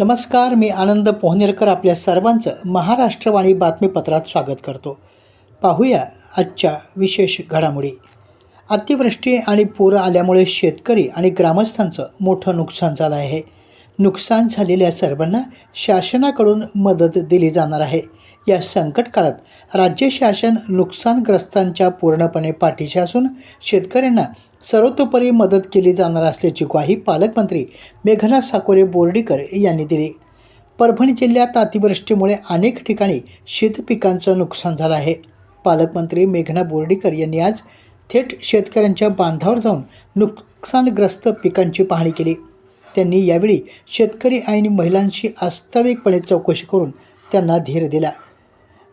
नमस्कार मी आनंद पोहनेरकर आपल्या सर्वांचं महाराष्ट्रवाणी बातमीपत्रात स्वागत करतो. पाहूया आजच्या विशेष घडामोडी. अतिवृष्टी आणि पूर आल्यामुळे शेतकरी आणि ग्रामस्थांचं मोठं नुकसान झालं आहे. नुकसान झालेल्या सर्वांना शासनाकडून मदत दिली जाणार आहे. या संकट काळात राज्य शासन नुकसानग्रस्तांच्या पूर्णपणे पाठीशी असून शेतकऱ्यांना सर्वतोपरी मदत केली जाणार असल्याची ग्वाही पालकमंत्री मेघना साकोरे बोर्डीकर यांनी दिली. परभणी जिल्ह्यात अतिवृष्टीमुळे अनेक ठिकाणी शेतपिकांचं नुकसान झालं आहे. पालकमंत्री मेघना बोर्डीकर यांनी आज थेट शेतकऱ्यांच्या बांधावर जाऊन नुकसानग्रस्त पिकांची पाहणी केली. त्यांनी यावेळी शेतकरी आणि महिलांशी वास्तविकपणे चौकशी करून त्यांना धीर दिला.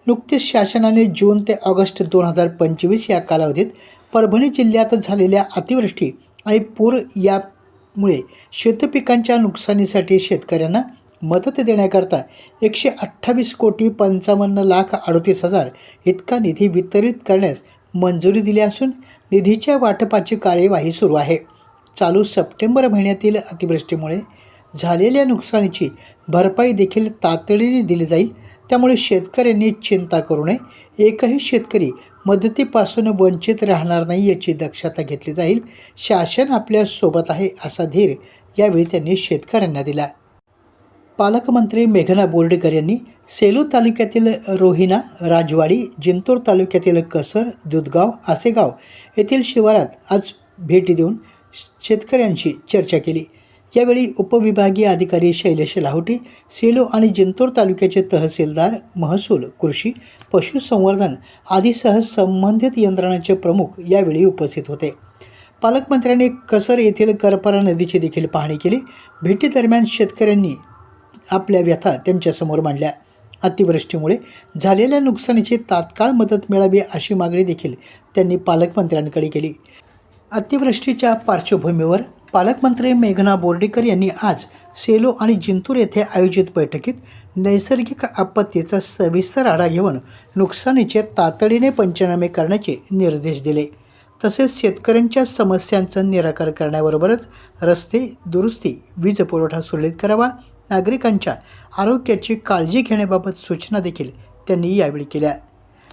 नुकतेच शासनाने जून ते ऑगस्ट दोन हजार पंचवीस या कालावधीत परभणी जिल्ह्यात झालेल्या अतिवृष्टी आणि पूर यामुळे शेतपिकांच्या नुकसानीसाठी शेतकऱ्यांना मदत देण्याकरता एकशे अठ्ठावीस कोटी पंचावन्न लाख अडतीस हजार इतका निधी वितरित करण्यास मंजुरी दिली असून निधीच्या वाटपाची कार्यवाही सुरू आहे. चालू सप्टेंबर महिन्यातील अतिवृष्टीमुळे झालेल्या नुकसानीची भरपाई देखील तातडीने दिली जाईल त्यामुळे शेतकऱ्यांनी चिंता करू नये. एकही शेतकरी मदतीपासून वंचित राहणार नाही याची दक्षता घेतली जाईल. शासन आपल्यासोबत आहे असा धीर यावेळी त्यांनी शेतकऱ्यांना दिला. पालकमंत्री मेघना बोर्डेकर यांनी सेलू तालुक्यातील रोहिणा राजवाडी जिंतूर तालुक्यातील कसर दुधगाव आसेगाव येथील शिवारात आज भेटी देऊन शेतकऱ्यांशी चर्चा केली. यावेळी उपविभागीय अधिकारी शैलेश लाहोटी सेलो आणि जिंतूर तालुक्याचे तहसीलदार महसूल कृषी पशुसंवर्धन आदीसह संबंधित यंत्रणांचे प्रमुख यावेळी उपस्थित होते. पालकमंत्र्यांनी कसर येथील करपरा नदीची देखील पाहणी केली. भेटीदरम्यान शेतकऱ्यांनी आपल्या व्यथा त्यांच्यासमोर मांडल्या. अतिवृष्टीमुळे झालेल्या नुकसानीची तात्काळ मदत मिळावी अशी मागणी देखील त्यांनी पालकमंत्र्यांकडे केली. अतिवृष्टीच्या पार्श्वभूमीवर पालकमंत्री मेघना बोर्डीकर यांनी आज सेलो आणि जिंतूर येथे आयोजित बैठकीत नैसर्गिक आपत्तीचा सविस्तर आढावा घेऊन नुकसानीचे तातडीने पंचनामे करण्याचे निर्देश दिले. तसेच शेतकऱ्यांच्या समस्यांचं निराकरण करण्याबरोबरच रस्ते दुरुस्ती वीज पुरवठा सुरळीत करावा नागरिकांच्या आरोग्याची काळजी घेण्याबाबत सूचना देखील त्यांनी यावेळी केल्या.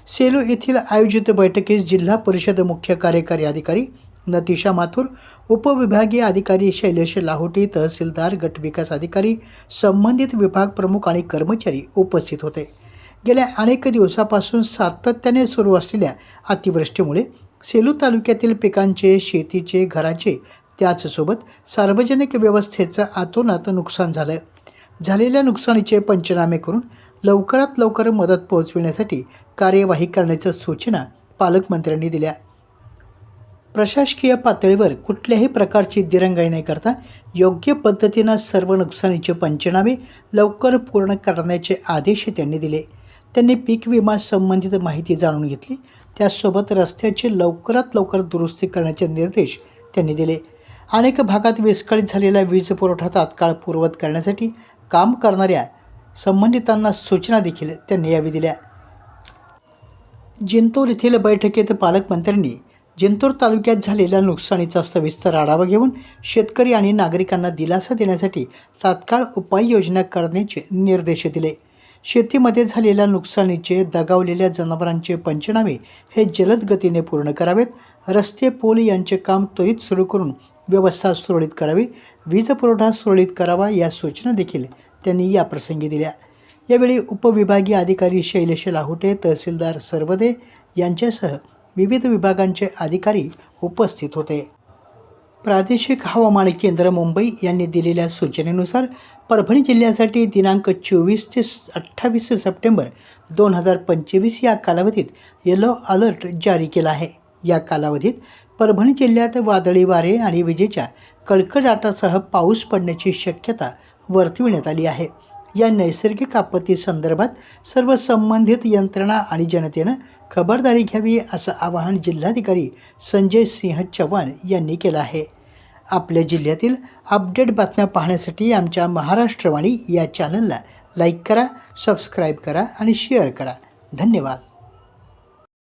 सेलू येथील आयोजित बैठकीस जिल्हा परिषद मुख्य कार्यकारी अधिकारी नतिशा माथुर उपविभागीय अधिकारी शैलेश लाहोटी तहसीलदार गटविकास अधिकारी संबंधित विभाग प्रमुख आणि कर्मचारी उपस्थित होते. गेल्या अनेक दिवसापासून सातत्याने सुरू असलेल्या अतिवृष्टीमुळे सेलू तालुक्यातील पिकांचे शेतीचे घराचे त्याचसोबत सार्वजनिक व्यवस्थेचं आतोनात नुकसान झालं झालेल्या नुकसानीचे पंचनामे करून लवकरात लवकर मदत पोहोचविण्यासाठी कार्यवाही करण्याच्या सूचना पालकमंत्र्यांनी दिल्या. प्रशासकीय पातळीवर कुठल्याही प्रकारची दिरंगाई न करता योग्य पद्धतीनं सर्व नुकसानीचे पंचनामे लवकर पूर्ण करण्याचे आदेश त्यांनी दिले. त्यांनी पीक विमा संबंधित माहिती जाणून घेतली. त्यासोबत रस्त्याची लवकरात लवकर दुरुस्ती करण्याचे निर्देश त्यांनी दिले. अनेक भागात विस्कळीत झालेला वीज पुरवठा तात्काळ पूर्वत करण्यासाठी काम करणाऱ्या संबंधितांना सूचना देखील त्यांनी यावेळी दिल्या. जिंतूर येथील बैठकीत पालकमंत्र्यांनी जिंतूर तालुक्यात झालेल्या नुकसानीचा सविस्तर आढावा घेऊन शेतकरी आणि नागरिकांना दिलासा देण्यासाठी तात्काळ उपाययोजना करण्याचे निर्देश दिले. शेतीमध्ये झालेल्या नुकसानीचे दगावलेल्या जनावरांचे पंचनामे हे जलद गतीने पूर्ण करावेत. रस्ते पूल यांचे काम त्वरित सुरू करून व्यवस्था सुरळीत करावी. वीज पुरवठा सुरळीत करावा या सूचना देखील त्यांनी याप्रसंगी दिल्या. यावेळी उपविभागीय अधिकारी शैलेश लाहोटे तहसीलदार सर्वदे यांच्यासह विविध विभागांचे अधिकारी उपस्थित होते. प्रादेशिक हवामान केंद्र मुंबई यांनी दिलेल्या सूचनेनुसार परभणी जिल्ह्यासाठी दिनांक चोवीस ते अठ्ठावीस सप्टेंबर दोन हजार पंचवीस या कालावधीत येलो अलर्ट जारी केला आहे. या कालावधीत परभणी जिल्ह्यात वादळी वारे आणि विजेच्या कडकडाटासह पाऊस पडण्याची शक्यता वर्तविण्यात आली आहे. या नैसर्गिक आपत्ती संदर्भात सर्व संबंधित यंत्रणा आणि जनतेनं खबरदारी घ्यावी असं आवाहन जिल्हाधिकारी संजय सिंह चव्हाण यांनी केलं आहे. आपल्या जिल्ह्यातील अपडेट बातम्या पाहण्यासाठी आमच्या महाराष्ट्रवाणी या चॅनलला लाईक करा सबस्क्राईब करा आणि शेअर करा. धन्यवाद.